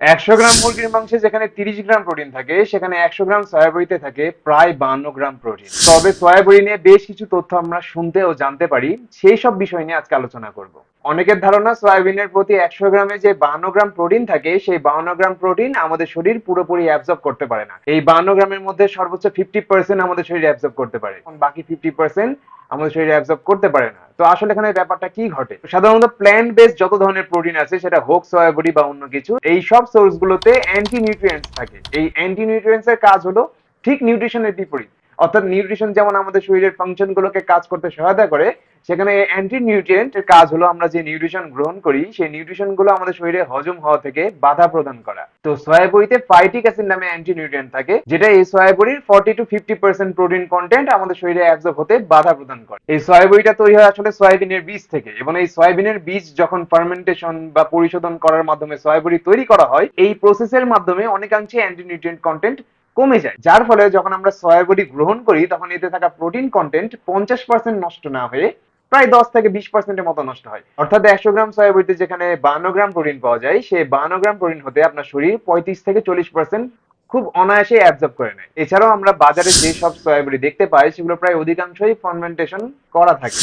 একশো গ্রাম মুরগির মাংসে যেখানে তিরিশ গ্রাম প্রোটিন থাকে, সেখানে একশো গ্রাম সয়াবড়িতে থাকে প্রায় বান্ন গ্রাম প্রোটিন তবে সয়াবড়ি নিয়ে বেশ কিছু তথ্য আমরা শুনতে ও জানতে পারি, সেই সব বিষয় নিয়ে আজকে আলোচনা করব। অনেকের ধারণা সয়াবিনের প্রতি একশো গ্রামে যে বান্ন গ্রাম প্রোটিন থাকে, সেই বান্ন গ্রাম প্রোটিন আমাদের শরীর পুরোপুরি অ্যাবজর্ব করতে পারে না। এই বান্ন গ্রামের মধ্যে সর্বোচ্চ ফিফটি পার্সেন্ট আমাদের শরীর অ্যাবজর্ব করতে পারে। বাকি ফিফটি পার্সেন্ট আমাদের শরীরে অ্যাবজর্ব করতে পারে না। তো আসলে এখানে ব্যাপারটা কি ঘটে? সাধারণত প্ল্যান্ট বেস যত ধরনের প্রোটিন আছে, সেটা হোক সয়াবডি বা অন্য কিছু, এই সব সোর্স গুলোতে অ্যান্টি নিউট্রিয়েন্টস থাকে। এই অ্যান্টি নিউট্রিয়েন্টস এর কাজ হলো ঠিক নিউট্রিশনের বিপরীত। অর্থাৎ নিউট্রিশন যেমন আমাদের শরীরের ফাংশন গুলোকে কাজ করতে সহায়তা করে, সেখানে অ্যান্টি নিউট্রিয়েন্ট এর কাজ হলো আমরা যে নিউট্রিশন গ্রহণ করি, সেই নিউট্রিশনগুলো আমাদের শরীরে হজম হওয়া থেকে বাধা প্রদান করা। তো সয়াবড়িতে ফাইটিক অ্যাসিড নামে অ্যান্টি নিউট্রিয়েন্ট থাকে, যেটা এই সয়াবড়ির forty two fifty percent protein content আমাদের শরীরে অ্যাবজর্ব হতে বাধা প্রদান করে। এই সয়াবড়িটা তৈরি হয় আসলে সয়াবিনের বীজ থেকে, এবং এই সয়াবিনের বীজ যখন ফার্মেন্টেশন বা পরিশোধন করার মাধ্যমে সয়াবড়ি তৈরি করা হয়, এই প্রসেসের মাধ্যমে অনেকাংশে অ্যান্টি নিউট্রিয়েন্ট কন্টেন্ট কমে যায়। যার ফলে যখন আমরা সয়াবড়ি গ্রহণ করি, তখন এতে থাকা প্রোটিন কন্টেন্ট পঞ্চাশ পার্সেন্ট নষ্ট না হয়ে প্রায় দশ থেকে বিশ পার্সেন্টের মতো নষ্ট হয়। অর্থাৎ একশো গ্রাম সয়াবড়িতে যেখানে বান্ন গ্রাম প্রোটিন পাওয়া যায়, সেই বান্ন গ্রাম প্রোটিন হতে আপনার শরীর পঁয়ত্রিশ থেকে চল্লিশ পার্সেন্ট খুব অনায়াসে অ্যাবজর্ব করে নেয়। এছাড়াও আমরা বাজারে যে সব সয়াবড়ি দেখতে পাই, সেগুলো প্রায় অধিকাংশই ফার্মেন্টেশন করা থাকে।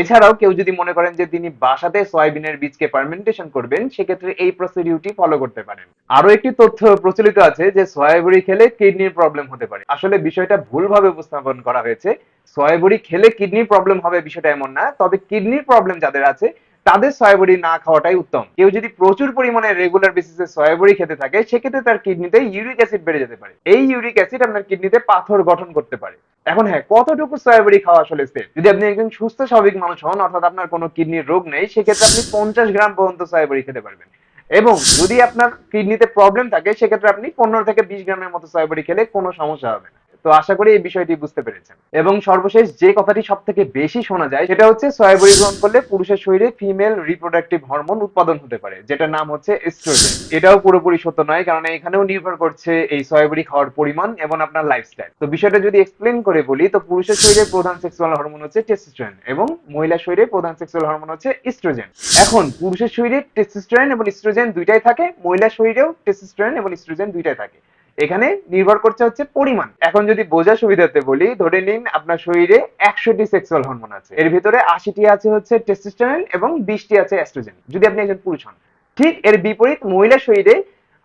এছাড়াও কেউ যদি মনে করেন যে তিনি বাসাতে সয়াবিনের বীজকে ফার্মেন্টেশন করবেন, সেক্ষেত্রে এই প্রসিডিউরটি ফলো করতে পারেন। আরও একটি তথ্য প্রচলিত আছে যে সয়াবড়ি খেলে কিডনির প্রবলেম হতে পারে। আসলে বিষয়টা ভুলভাবে উপস্থাপন করা হয়েছে। সয়াবড়ি খেলে কিডনির প্রবলেম হবে বিষয়টা এমন না। তবে কিডনির প্রবলেম যাদের আছে, তাদের সয়াবড়ি না খাওয়াটাই উত্তম। কেউ যদি প্রচুর পরিমাণে রেগুলার বেসিসে সয়াবড়ি খেতে থাকে, সেক্ষেত্রে তার কিডনিতে ইউরিক অ্যাসিড বেড়ে যেতে পারে। এই ইউরিক অ্যাসিড আপনার কিডনিতে পাথর গঠন করতে পারে। এখন হ্যাঁ কতটুকু সয়াবড়ি খাওয়া আসলে সেফ যদি আপনি একজন সুস্থ, স্বাভাবিক মানুষ হন, অর্থাৎ আপনার কোনো কিডনির রোগ নেই, সেক্ষেত্রে আপনি পঞ্চাশ গ্রাম পর্যন্ত সয়াবড়ি খেতে পারবেন। এবং যদি আপনার কিডনিতে প্রবলেম থাকে, সেক্ষেত্রে আপনি পনেরো থেকে বিশ গ্রামের মতো সয়াবড়ি খেলে কোনো সমস্যা হবে না। তো আশা করি এই বিষয়টি বুঝতে পেরেছেন। এবং সর্বশেষ যে কথাটি সব থেকে বেশি শোনা যায়, সেটা হচ্ছে সয়াবড়ি গ্রহণ করলে পুরুষের শরীরে ফিমেল রিপ্রোডাক্টিভ হরমোন উৎপাদন হতে পারে, যেটার নাম হচ্ছে এস্ট্রোজেন এটাও পুরোপুরি সত্য নয়, কারণ এখানেও নির্ভর করছে এই সয়াবড়ি খাওয়ার পরিমাণ এবং আপনার লাইফস্টাইল তো বিষয়টা যদি এক্সপ্লেন করে বলি, তো পুরুষের শরীরে প্রধান সেক্সুয়াল হরমোন হচ্ছে টেস্টোস্টেরন এবং মহিলার শরীরে প্রধান সেক্সুয়াল হরমোন হচ্ছে ইস্ট্রোজেন এখন পুরুষের শরীরে টেস্টোস্টেরন এবং ইস্ট্রোজেন দুইটাই থাকে, মহিলার শরীরেও টেস্টোস্টেরন এবং ইস্ট্রোজেন দুইটাই থাকে। এখানে নির্ভর করছে হচ্ছে পরিমাণ। এখন যদি বোঝা সুবিধাতে বলি, ধরে নিন আপনার শরীরে একশোটি সেক্সুয়াল হরমোন আছে। এর ভিতরে আশিটি আছে হচ্ছে টেস্টোস্টেরন এবং বিশটি আছে এস্ট্রোজেন যদি আপনি একজন পুরুষ হন, ঠিক এর বিপরীত মহিলার শরীরে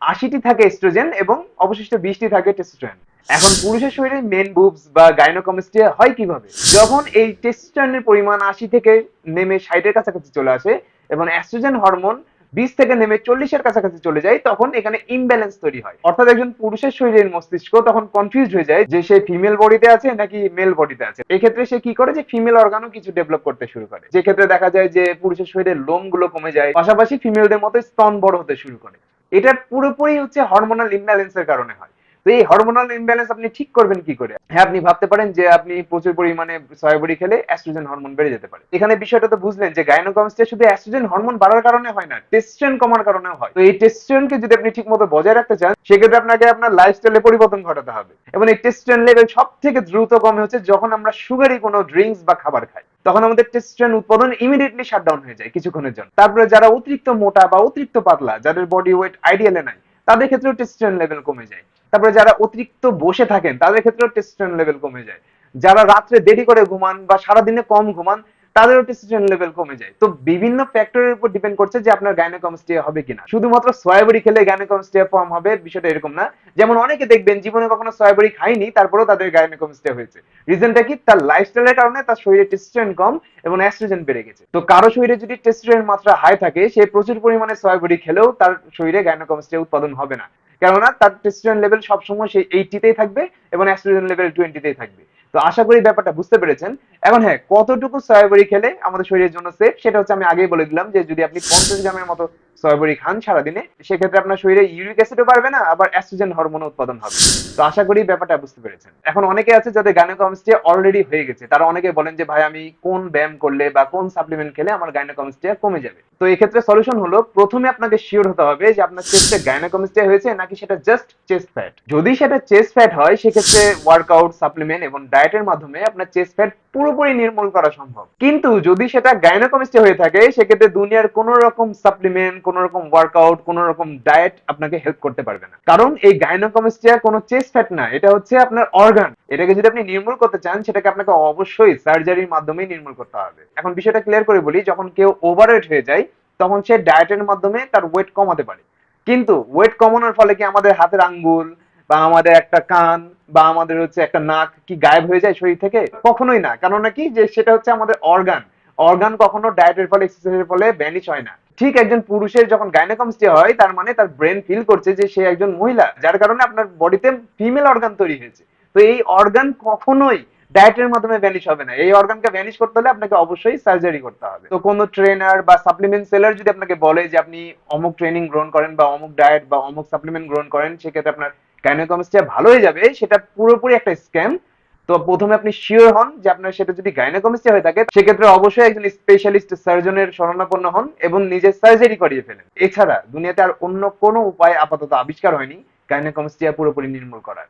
আশিটি থাকে এস্ট্রোজেন এবং অবশিষ্ট বিশটি থাকে টেস্টোস্টেরন এখন পুরুষের শরীরে মেন বুবস বা গাইনোকমিস্টিয়া হয় কীভাবে? যখন এই টেস্টোস্টেরনের পরিমাণ আশি থেকে নেমে ষাটের কাছাকাছি চলে আসে এবং অ্যাস্ট্রোজেন হরমোন বিশ থেকে নেমে চল্লিশের কাছাকাছি চলে যায়, তখন এখানে ইমব্যালেন্স তৈরি হয়। অর্থাৎ একজন পুরুষের শরীরের মস্তিষ্ক তখন কনফিউজ হয়ে যায় যে সে ফিমেল বডিতে আছে নাকি মেল বডিতে আছে। এক্ষেত্রে সে কি করে? যে ফিমেল অর্গানও কিছু ডেভেলপ করতে শুরু করে। যে ক্ষেত্রে দেখা যায় যে পুরুষের শরীরের লোমগুলো কমে যায়, পাশাপাশি ফিমেলদের মতো স্তন বড় হতে শুরু করে। এটা পুরোপুরি হচ্ছে হরমোনাল ইমব্যালেন্সের কারণে হয়। তো এই হরমোনাল ইমব্যালেন্স আপনি ঠিক করবেন কি করে? হ্যাঁ আপনি ভাবতে পারেন যে আপনি প্রচুর পরিমাণে সয়াবড়ি খেলে অ্যাস্ট্রোজেন হরমোন বেড়ে যেতে পারে। এখানে বিষয়টা তো বুঝলেন যে গাইনোকমিস্টে শুধু অ্যাস্ট্রোজেন হরমোন বাড়ার কারণে হয় না টেস্টোস্টেরন কমার কারণেও হয়। তো এই টেস্টোস্টেরনকে যদি আপনি ঠিক মতো বজায় রাখতে চান, সেক্ষেত্রে আপনাকে আপনার লাইফস্টাইলে পরিবর্তন ঘটাতে হবে। এবং এই টেস্টোস্টেরন লেভেল সব থেকে দ্রুত কমে হচ্ছে যখন আমরা সুগারি কোনো ড্রিঙ্কস বা খাবার খাই। তখন আমাদের টেস্টোস্টেরন উৎপাদন ইমিডিয়েটলি শাটডাউন হয়ে যায় কিছুক্ষণের জন্য। তারপরে যারা অতিরিক্ত মোটা বা অতিরিক্ত পাতলা, যাদের বডি ওয়েট আইডিয়ালে নাই, তাদের ক্ষেত্রেও টেস্টোস্টেরন লেভেল কমে যায়। তারপরে যারা অতিরিক্ত বসে থাকেন, তাদের ক্ষেত্রেও টেস্টোস্টেরন লেভেল কমে যায়। যারা রাত্রে দেরি করে ঘুমান বা সারাদিনে কম ঘুমান, তাদেরও টেস্টোস্টেরন লেভেল কমে যায়। তো বিভিন্ন ফ্যাক্টরের উপর ডিপেন্ড করছে যে আপনার গাইনোকমিস্টিয়া হবে কিনা। শুধুমাত্র সয়াবড়ি খেলে গাইনোকমিস্টিয়া ফর্ম হবে, বিষয়টা এরকম না। যেমন অনেকে দেখবেন, জীবনে কখনো সয়াবড়ি খায়নি, তারপরেও তাদের গাইনোকমিস্টিয়া হয়েছে। রিজনটা কি? তার লাইফস্টাইলের কারণে তার শরীরে টেস্টোস্টেরন কম এবং অ্যাস্ট্রোজেন বেড়ে গেছে। তো কারও শরীরে যদি টেস্টোস্টেরনের মাত্রা হাই থাকে, সে প্রচুর পরিমাণে সয়াবড়ি খেলেও তার শরীরে গাইনোকমিস্টিয়া উৎপাদন হবে না। কেননা তার স্টুডেন্ট লেভেল সবসময় সেই এইটিতেই থাকবে এবং স্টুডেন্ট লেভেল টোয়েন্টিতেই থাকবে। তো আশা করি ব্যাপারটা বুঝতে পেরেছেন। এখন হ্যাঁ কতটুকু সয়াবড়ি খেলে আমাদের শরীরের জন্য সেফ সেটা হচ্ছে আমি আগেই বলে দিলাম যে যদি আপনি পঞ্চাশ গ্রামের মতো সয়াবড়ি খান সারাদিনে, সেক্ষেত্রে আপনার শরীরে ইউরিক অ্যাসিডও পারবে না, আবার অ্যাস্ট্রোজেন হরমোন উৎপাদন হবে। তো আশা করি ব্যাপারটা বুঝতে পেরেছেন। এখন অনেকে আছে যাদের গাইনোকমিস্টিয়া অলরেডি হয়ে গেছে। তারা অনেকে বলেন যে, ভাই, আমি কোন ব্যায়াম করলে বা কোন সাপ্লিমেন্ট খেলে আমার গাইনোকমিস্টিয়া কমে যাবে? তো এই ক্ষেত্রে সলিউশন হলো, প্রথমে আপনাকে শিওর হতে হবে যে, আপনার চেস্টে গাইনোকমিস্টিয়া হয়েছে নাকি সেটা জাস্ট চেস্ট ফ্যাট যদি সেটা চেস্ট ফ্যাট হয়, সেক্ষেত্রে ওয়ার্কআউট সাপ্লিমেন্ট এবং ডায়েটের মাধ্যমে আপনার চেস্ট ফ্যাট পুরোপুরি নির্মূল করা সম্ভব। কিন্তু যদি সেটা গাইনোকমিস্টিয়া হয়ে থাকে, সেক্ষেত্রে দুনিয়ার কোন রকম সাপ্লিমেন্ট কোন রকম ওয়ার্কআউট কোন রকম ডায়েট আপনাকে হেল্প করতে পারবে না। কারণ এই গাইনোকমিস্টিয়া কোনো চেস্ট ফ্যাট না, এটা হচ্ছে আপনার অর্গান এটাকে যদি আপনি নির্মূল করতে চান, সেটাকে আপনাকে অবশ্যই সার্জারির মাধ্যমেই নির্মূল করতে হবে। এখন বিষয়টা ক্লিয়ার করে বলি, যখন কেউ ওভারওয়েট হয়ে যায়, তখন সে ডায়েটের মাধ্যমে তার ওয়েট কমাতে পারে। কিন্তু ওয়েট কমানোর ফলে কি আমাদের হাতের আঙ্গুল বা আমাদের একটা কান বা আমাদের হচ্ছে একটা নাক কি গায়েব হয়ে যায় শরীর থেকে? কখনোই না। কারণ কি? যে সেটা হচ্ছে আমাদের অর্গান অর্গান কখনো ডায়েটের ফলে এক্সারসাইজের ফলে ব্যানিশ হয় না। ঠিক একজন পুরুষের যখন গাইনোকমস্টিয়া হয়, তার মানে তার ব্রেন ফিল করছে যে সে একজন মহিলা, যার কারণে আপনার বডিতে ফিমেল অর্গান তৈরি হয়েছে। তো এই অর্গান কখনোই ডায়েটের মাধ্যমে ভ্যানিশ হবে না। এই অর্গানকে ভ্যানিশ করতে হলে আপনাকে অবশ্যই সার্জারি করতে হবে। তো কোনো ট্রেনার বা সাপ্লিমেন্ট সেলার যদি আপনাকে বলে যে আপনি অমুক ট্রেনিং গ্রহণ করেন বা অমুক ডায়েট বা অমুক সাপ্লিমেন্ট গ্রহণ করেন, সেক্ষেত্রে আপনার গাইনোকমস্টিয়া ভালো হয়ে যাবে। সেটা পুরোপুরি একটা স্ক্যাম তো প্রথমে আপনি শিওর হন যে আপনার সেটা যদি গাইনোকমিস্ট হয়ে থাকে, সেক্ষেত্রে অবশ্যই একজন স্পেশালিস্ট সার্জনের শরণাপন্ন হন এবং নিজের সার্জারি করিয়ে ফেলেন। এছাড়া দুনিয়াতে আর অন্য কোনো উপায় আপাতত আবিষ্কার হয়নি গাইনোকমিস্টিয়া পুরোপুরি নির্মূল করার।